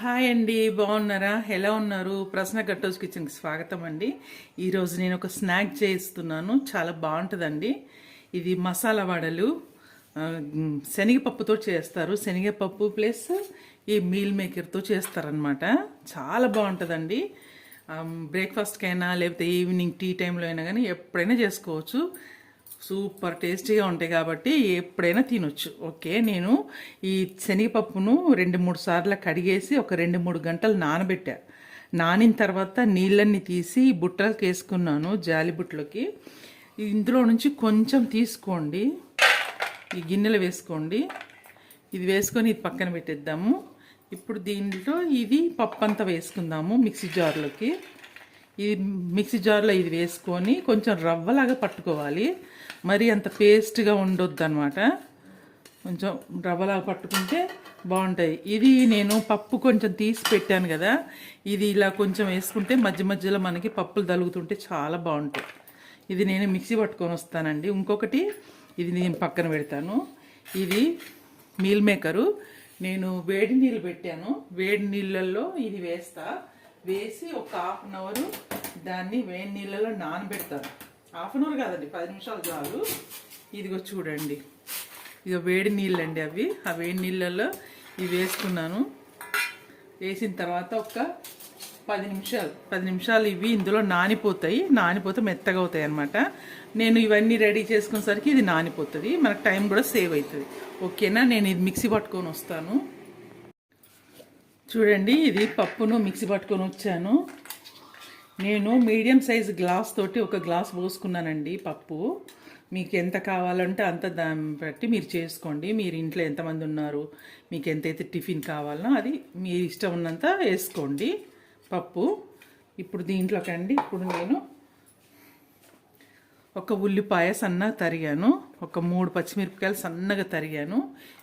Hi అండి బాగున్నారా? ఎలా ఉన్నారు? ప్రశ్న గట్టోస్ కిచెన్కి స్వాగతం అండి. ఈరోజు నేను ఒక స్నాక్ చేస్తున్నాను చాలా బాగుంటుందండి. ఇది మసాలా వడలు శనగపప్పుతో చేస్తారు. శనగపప్పు ప్లస్ ఈ మీల్ మేకర్తో చేస్తారనమాట చాలా బాగుంటుందండి. బ్రేక్ఫాస్ట్కైనా లేకపోతే ఈవినింగ్ టీ టైంలో అయినా కానీ ఎప్పుడైనా చేసుకోవచ్చు. సూపర్ టేస్టీగా ఉంటాయి కాబట్టి ఎప్పుడైనా తినొచ్చు. ఓకే నేను ఈ శనగపప్పును రెండు మూడు సార్లు కడిగేసి ఒక రెండు మూడు గంటలు నానబెట్టా. నానిన తర్వాత నీళ్ళన్నీ తీసి బుట్టలకు వేసుకున్నాను జాలి బుట్టలోకి. ఇందులో నుంచి కొంచెం తీసుకోండి. ఈ గిన్నెలు వేసుకోండి. ఇది వేసుకొని ఇది పక్కన పెట్టేద్దాము. ఇప్పుడు దీంట్లో ఇది పప్పు అంతా వేసుకుందాము మిక్సీ జార్లోకి. ఇది మిక్సీ జార్లో ఇది వేసుకొని కొంచెం రవ్వలాగా పట్టుకోవాలి. మరి అంత పేస్ట్గా ఉండొద్దు అనమాట కొంచెం రవ్వలాగా పట్టుకుంటే బాగుంటాయి. ఇది నేను పప్పు కొంచెం తీసి పెట్టాను కదా. ఇది ఇలా కొంచెం వేసుకుంటే మధ్య మధ్యలో మనకి పప్పులు తలుగుతుంటే చాలా బాగుంటాయి. ఇది నేను మిక్సీ పట్టుకొని వస్తానండి. ఇంకొకటి ఇది నేను పక్కన పెడతాను. ఇది మీల్ మేకరు. నేను వేడి నీళ్ళు పెట్టాను. వేడి నీళ్ళల్లో ఇది వేస్తా. వేసి ఒక హాఫ్ అన్ అవర్ దాన్ని వేడి నీళ్ళలో నానబెడతాను. హాఫ్ అన్ అవర్ కాదండి పది నిమిషాలు చాలు. ఇదిగో చూడండి. ఇదిగో వేడి నీళ్ళండి అవి. ఆ వేడి నీళ్ళల్లో ఇవి వేసుకున్నాను. వేసిన తర్వాత ఒక పది నిమిషాలు పది నిమిషాలు ఇవి ఇందులో నానిపోతాయి. నానిపోతే మెత్తగా అవుతాయి అనమాట నేను ఇవన్నీ రెడీ చేసుకునేసరికి ఇది నానిపోతుంది. మనకు టైం కూడా సేవ్ అవుతుంది. ఓకేనా? నేను ఇది మిక్సీ పట్టుకొని వస్తాను. చూడండి ఇది పప్పును మిక్సీ పట్టుకొని వచ్చాను. నేను మీడియం సైజ్ గ్లాస్ తోటి ఒక గ్లాస్ పోసుకున్నానండి పప్పు. మీకు ఎంత కావాలంటే అంత దాన్ని బట్టి మీరు చేసుకోండి. మీరు ఇంట్లో ఎంతమంది ఉన్నారు మీకు ఎంతైతే టిఫిన్ కావాలనో అది మీ ఇష్టం ఉన్నంత వేసుకోండి పప్పు. ఇప్పుడు దీంట్లోకండి ఇప్పుడు నేను ఒక ఉల్లిపాయ సన్నగా తరిగాను. ఒక మూడు పచ్చిమిరపకాయలు సన్నగా తరిగాను.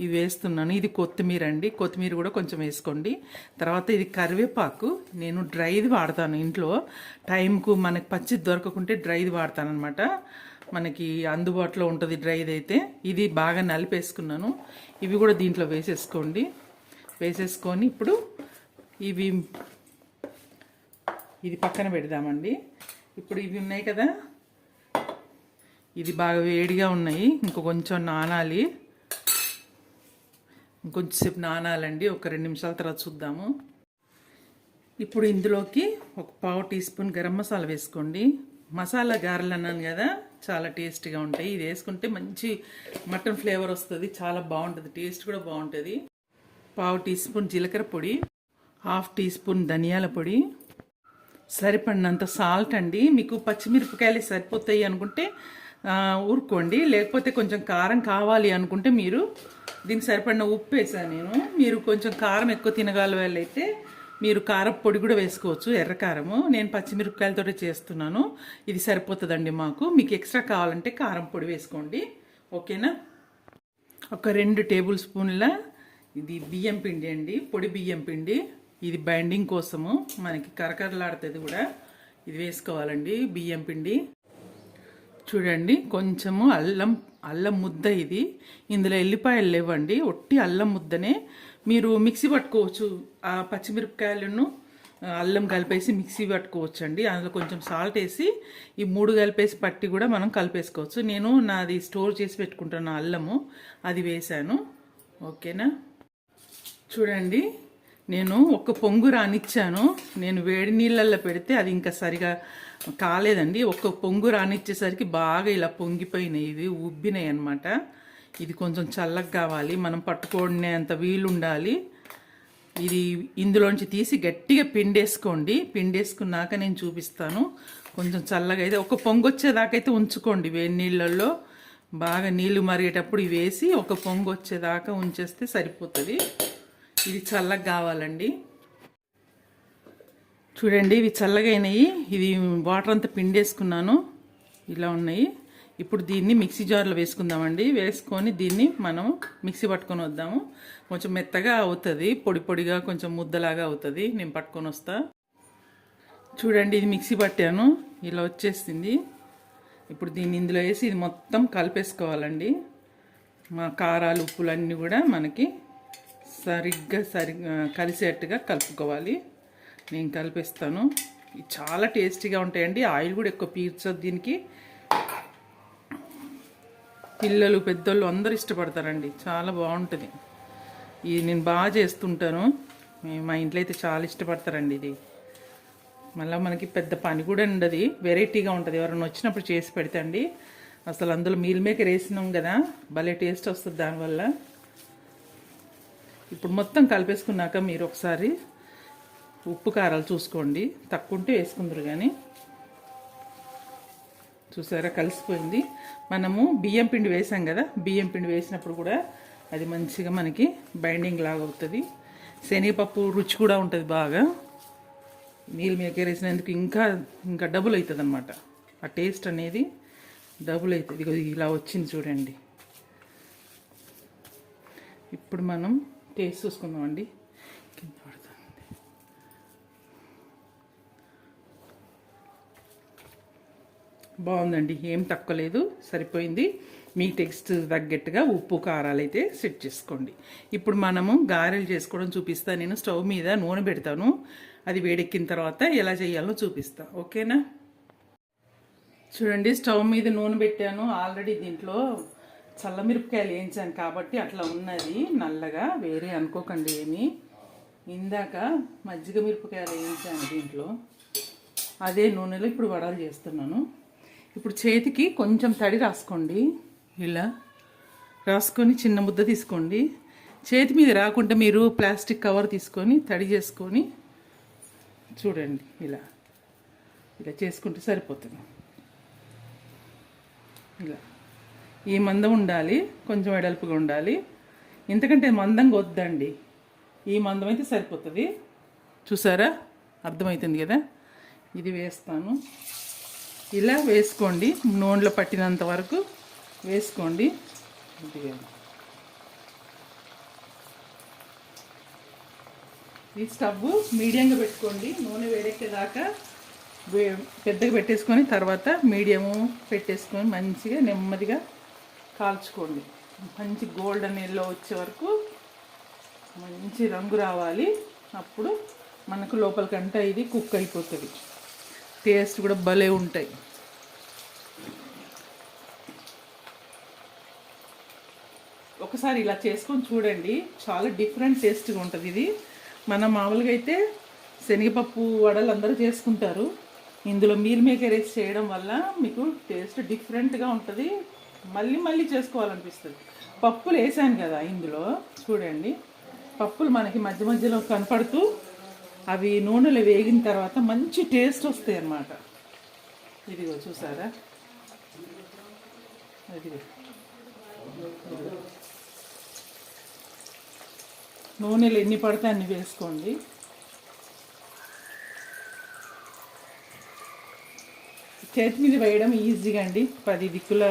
ఇవి వేస్తున్నాను. ఇది కొత్తిమీర అండి. కొత్తిమీర కూడా కొంచెం వేసుకోండి. తర్వాత ఇది కరివేపాకు. నేను డ్రైది వాడతాను ఇంట్లో. టైంకు మనకి పచ్చి దొరకకుంటే డ్రైది వాడతాను అనమాట మనకి అందుబాటులో ఉంటుంది డ్రైది అయితే. ఇది బాగా నలిపేసుకున్నాను. ఇవి కూడా దీంట్లో వేసేసుకోండి. వేసేసుకొని ఇప్పుడు ఇవి ఇది పక్కన పెడదామండి. ఇప్పుడు ఇవి ఉన్నాయి కదా. ఇది బాగా వేడిగా ఉన్నాయి. ఇంకో కొంచెం నానాలి. ఇంకొంచెంసేపు నానాలండి. ఒక రెండు నిమిషాల తర్వాత చూద్దాము. ఇప్పుడు ఇందులోకి ఒక పావు టీ స్పూన్ గరం మసాలా వేసుకోండి. మసాలా గారెలు అన్నాను కదా చాలా టేస్టీగా ఉంటాయి. ఇది వేసుకుంటే మంచి మటన్ ఫ్లేవర్ వస్తుంది. చాలా బాగుంటుంది. టేస్ట్ కూడా బాగుంటుంది. పావు టీ స్పూన్ జీలకర్ర పొడి హాఫ్ టీ స్పూన్ ధనియాల పొడి. సరిపడినంత సాల్ట్ అండి. మీకు పచ్చిమిరపకాయలు సరిపోతాయి అనుకుంటే ఊరుకోండి. లేకపోతే కొంచెం కారం కావాలి అనుకుంటే మీరు దీనికి సరిపడిన ఉప్పు వేసాను నేను. మీరు కొంచెం కారం ఎక్కువ తినగల వాళ్ళైతే మీరు కారం పొడి కూడా వేసుకోవచ్చు ఎర్ర కారము. నేను పచ్చిమిరపకాయలతో చేస్తున్నాను. ఇది సరిపోతుందండి మాకు. మీకు ఎక్స్ట్రా కావాలంటే కారం పొడి వేసుకోండి. ఓకేనా? ఒక రెండు టేబుల్ స్పూన్ల ఇది బియ్యం పిండి అండి. పొడి బియ్యం పిండి. ఇది బైండింగ్ కోసము. మనకి కరకరలాడుతుంది కూడా. ఇది వేసుకోవాలండి బియ్యం పిండి. చూడండి కొంచెము అల్లం అల్లం ముద్ద ఇది. ఇందులో ఎల్లిపాయలు లేవండి ఒట్టి అల్లం ముద్దనే. మీరు మిక్సీ పట్టుకోవచ్చు ఆ పచ్చిమిరపకాయలను అల్లం కలిపేసి మిక్సీ పట్టుకోవచ్చు అండి అందులో కొంచెం సాల్ట్ వేసి ఈ మూడు కలిపేసి పట్టి కూడా మనం కలిపేసుకోవచ్చు. నేను నాది స్టోర్ చేసి పెట్టుకుంటున్న అల్లము అది వేశాను. ఓకేనా? చూడండి నేను ఒక పొంగు రానిచ్చాను. నేను వేడి నీళ్ళల్లో పెడితే అది ఇంకా సరిగా కాలేదండి. ఒక పొంగు రానిచ్చేసరికి బాగా ఇలా పొంగిపోయినాయి. ఇవి ఉబ్బినాయి అనమాట ఇది కొంచెం చల్లగా కావాలి. మనం పట్టుకునేంత వీలు ఉండాలి ఇది ఇందులోంచి తీసి గట్టిగా పిండేసుకోండి. పిండేసుకున్నాక నేను చూపిస్తాను. కొంచెం చల్లగా అయితే ఒక పొంగు వచ్చేదాకైతే ఉంచుకోండి వేడి నీళ్ళల్లో. బాగా నీళ్ళు మరిగేటప్పుడు వేసి ఒక పొంగు వచ్చేదాకా ఉంచేస్తే సరిపోతుంది. ఇది చల్లగా కావాలండి. చూడండి ఇవి చల్లగా ఇది వాటర్ అంతా పిండేసుకున్నాను. ఇలా ఉన్నాయి. ఇప్పుడు దీన్ని మిక్సీ జార్లో వేసుకుందామండి. వేసుకొని దీన్ని మనం మిక్సీ పట్టుకొని వద్దాము. కొంచెం మెత్తగా అవుతుంది. పొడి పొడిగా కొంచెం ముద్దలాగా అవుతుంది. నేను పట్టుకొని వస్తా. చూడండి ఇది మిక్సీ పట్టాను. ఇలా వచ్చేసింది. ఇప్పుడు దీన్ని ఇందులో వేసి ఇది మొత్తం కలిపేసుకోవాలండి. మా కారాలు ఉప్పులు అన్నీ కూడా మనకి సరిగ్గా సరి కలిసేట్టుగా కలుపుకోవాలి. నేను కలిపిస్తాను. చాలా టేస్టీగా ఉంటాయండి. ఆయిల్ కూడా ఎక్కువ పీల్చదు దీనికి. పిల్లలు పెద్దోళ్ళు అందరూ ఇష్టపడతారండి. చాలా బాగుంటుంది. ఇది నేను బాగా చేస్తుంటాను. మా ఇంట్లో అయితే చాలా ఇష్టపడతారండి ఇది. మళ్ళీ మనకి పెద్ద పని కూడా ఉండదు. వెరైటీగా ఉంటుంది. ఎవరైనా వచ్చినప్పుడు చేసి పెడితే అండి అసలు అందులో మీల్ మేకర్ వేసినాం కదా. భలే టేస్ట్ వస్తుంది దానివల్ల. ఇప్పుడు మొత్తం కలిపేసుకున్నాక మీరు ఒకసారి ఉప్పు కారాలు చూసుకోండి. తక్కువ ఉంటే వేసుకుందరు కానీ చూసారా? కలిసిపోయింది. మనము బియ్యం పిండి వేసాం కదా? బియ్యం పిండి వేసినప్పుడు కూడా అది మంచిగా మనకి బైండింగ్ లాగా అవుతుంది. శనగపప్పు రుచి కూడా ఉంటుంది బాగా. నీళ్ళు మేకర్ వేసినందుకు ఇంకా ఇంకా డబుల్ అవుతుంది అనమాట ఆ టేస్ట్ అనేది డబుల్ అవుతుంది ఇలా వచ్చింది చూడండి. ఇప్పుడు మనం టేస్ట్ చూసుకుందామండి. కింద పడుతుంది బాగుందండి. ఏం తక్కువ లేదు. సరిపోయింది. మీ టెక్స్ట్ తగ్గట్టుగా ఉప్పు కారాలు అయితే సెట్ చేసుకోండి. ఇప్పుడు మనము గారెలు చేసుకోవడం చూపిస్తాను నేను స్టవ్ మీద నూనె పెడతాను. అది వేడెక్కిన తర్వాత ఎలా చేయాలో చూపిస్తా. ఓకేనా? చూడండి స్టవ్ మీద నూనె పెట్టాను. ఆల్రెడీ దీంట్లో చల్లమిరపకాయలు వేయించాను కాబట్టి అట్లా ఉన్నది. నల్లగా వేరే అనుకోకండి ఏమి. ఇందాక మజ్జిగ మిరపకాయలు వేయించాను దీంట్లో. అదే నూనెలో ఇప్పుడు వడలు చేస్తున్నాను. ఇప్పుడు చేతికి కొంచెం తడి రాసుకోండి. ఇలా రాసుకొని చిన్న ముద్ద తీసుకోండి. చేతి మీద రాకుండా మీరు ప్లాస్టిక్ కవర్ తీసుకొని తడి చేసుకొని చూడండి ఇలా. ఇలా చేసుకుంటే సరిపోతుంది. ఇలా. ఈ మందం ఉండాలి కొంచెం వెడల్పుగా ఉండాలి. ఎందుకంటే మందంగా వద్దండి ఈ మందం అయితే సరిపోతుంది. చూసారా? అర్థమవుతుంది కదా? ఇది వేస్తాను. ఇలా వేసుకోండి. నూనెలో పట్టినంత వరకు వేసుకోండి. ఈ స్టవ్ మీడియంగా పెట్టుకోండి. నూనె వేడెక్కేదాకా వే పెద్దగా పెట్టేసుకొని తర్వాత మీడియము పెట్టేసుకొని మంచిగా నెమ్మదిగా కాల్చుకోండి. మంచి గోల్డెన్ ఎల్లో వచ్చే వరకు మంచి రంగు రావాలి. అప్పుడు మనకు లోపలికంటే ఇది కుక్ అయిపోతుంది. టేస్ట్ కూడా భలే ఉంటాయి. ఒకసారి ఇలా చేసుకొని చూడండి. చాలా డిఫరెంట్ టేస్ట్గా ఉంటుంది ఇది. మన మామూలుగా అయితే శనగపప్పు వడలు అందరూ చేసుకుంటారు. ఇందులో మీరు మేకర్ చేయడం వల్ల మీకు టేస్ట్ డిఫరెంట్గా ఉంటుంది. మళ్ళీ మళ్ళీ చేసుకోవాలనిపిస్తుంది. పప్పులు వేసాను కదా ఇందులో చూడండి. పప్పులు మనకి మధ్య మధ్యలో కనపడుతూ అవి నూనెలో వేగిన తర్వాత మంచి టేస్ట్ వస్తాయి అన్నమాట. ఇదిగో చూసారా? ఇదిగో. నూనెలు ఎన్ని పడితే అన్ని వేసుకోండి. చేతి మీద వేయడం ఈజీగా అండి. పది దిక్కుల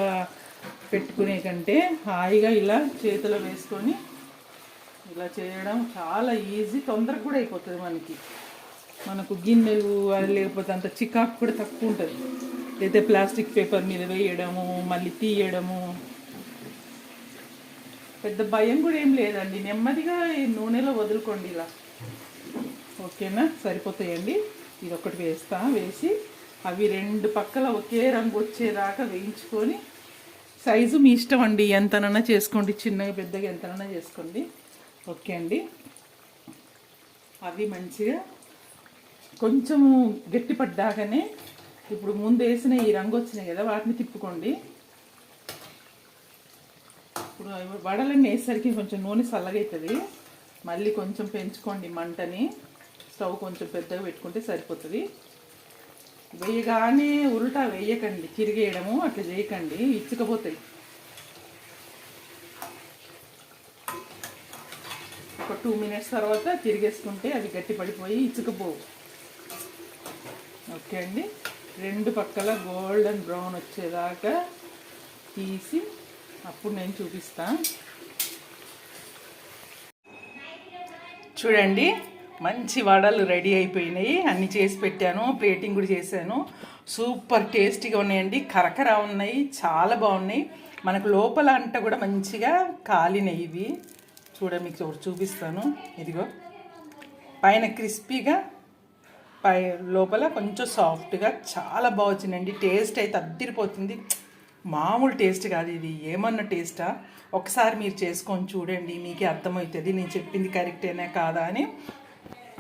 పెట్టుకునే కంటే హాయిగా ఇలా చేతిలో వేసుకొని ఇలా చేయడం చాలా ఈజీ తొందరగా కూడా అయిపోతుంది మనకి. మనకు గిన్నెలు అది లేకపోతే అంత చికాకు కూడా తక్కువ ఉంటుంది. అయితే ప్లాస్టిక్ పేపర్ మీద వేయడము మళ్ళీ తీయడము. పెద్ద భయం కూడా ఏం లేదండి. నెమ్మదిగా ఈ నూనెలో వదులుకోండి ఇలా. ఓకేనా? సరిపోతాయండి. ఇది ఒకటి వేస్తా. వేసి అవి రెండు పక్కల ఒకే రంగు వచ్చేదాకా వేయించుకొని సైజు మీ ఇష్టం అండి. ఎంతనన్నా చేసుకోండి. చిన్నగా పెద్దగా ఎంతనన్నా చేసుకోండి. ఓకే అండి. అవి మంచిగా కొంచెము గట్టిపడ్డాకనే ఇప్పుడు ముందు వేసిన ఈ రంగు వచ్చినాయి కదా వాటిని తిప్పుకోండి. ఇప్పుడు వడలన్నీ వేసరికి కొంచెం నూనె చల్లగవుతుంది మళ్ళీ కొంచెం పెంచుకోండి మంటని. స్టవ్ కొంచెం పెద్దగా పెట్టుకుంటే సరిపోతుంది. వేయగానే ఉల్టా వేయకండి తిరిగేయడము అట్లా చేయకండి ఇచ్చుకపోతాయి ఒక టూ మినిట్స్ తర్వాత తిరిగేసుకుంటే అవి గట్టి పడిపోయి ఇచ్చుకపోవు. ఓకే అండి. రెండు పక్కల గోల్డెన్ బ్రౌన్ వచ్చేదాకా తీసి అప్పుడు నేను చూపిస్తాను చూడండి. మంచి వడలు రెడీ అయిపోయినాయి. అన్ని చేసి పెట్టాను. ప్లేటింగ్ కూడా చేశాను. సూపర్ టేస్టీగా ఉన్నాయండి. కరకర ఉన్నాయి. చాలా బాగున్నాయి. మనకు లోపల అంట కూడా మంచిగా కాలినాయి ఇవి. చూడ మీకు చూపిస్తాను. ఇదిగో. పైన క్రిస్పీగా పై లోపల కొంచెం సాఫ్ట్గా చాలా బాగా వచ్చిందండి. టేస్ట్ అయితే అద్దరిపోతుంది. మామూలు టేస్ట్ కాదు ఇది. ఏమన్నా టేస్టా? ఒకసారి మీరు చేసుకొని చూడండి. మీకే అర్థమవుతుంది. నేను చెప్పింది కరెక్టేనా కాదా అని.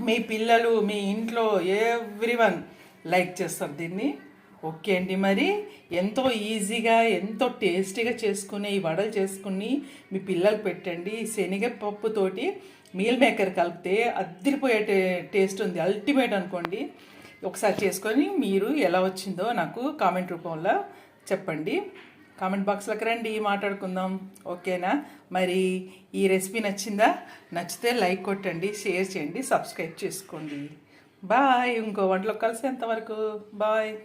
మీ పిల్లలు మీ ఇంట్లో ఎవ్రీవన్ లైక్ చేస్తారు దీన్ని. ఓకే అండి మరి. ఎంతో ఈజీగా ఎంతో టేస్టీగా చేసుకునే ఈ వడలు చేసుకుని మీ పిల్లలు పెట్టండి. శనగపప్పుతోటి మీల్ మేకర్ కలిపితే అద్దరిపోయే టే టేస్ట్ ఉంది. అల్టిమేట్ అనుకోండి. ఒకసారి చేసుకొని మీరు ఎలా వచ్చిందో నాకు కామెంట్ రూపంలో చెప్పండి. కామెంట్ బాక్స్లోకి రండి మాట్లాడుకుందాం. ఓకేనా? మరి ఈ రెసిపీ నచ్చిందా? నచ్చితే లైక్ కొట్టండి షేర్ చేయండి సబ్స్క్రైబ్ చేసుకోండి. బాయ్. ఇంకో వంటలో కలిసేంతవరకు బాయ్.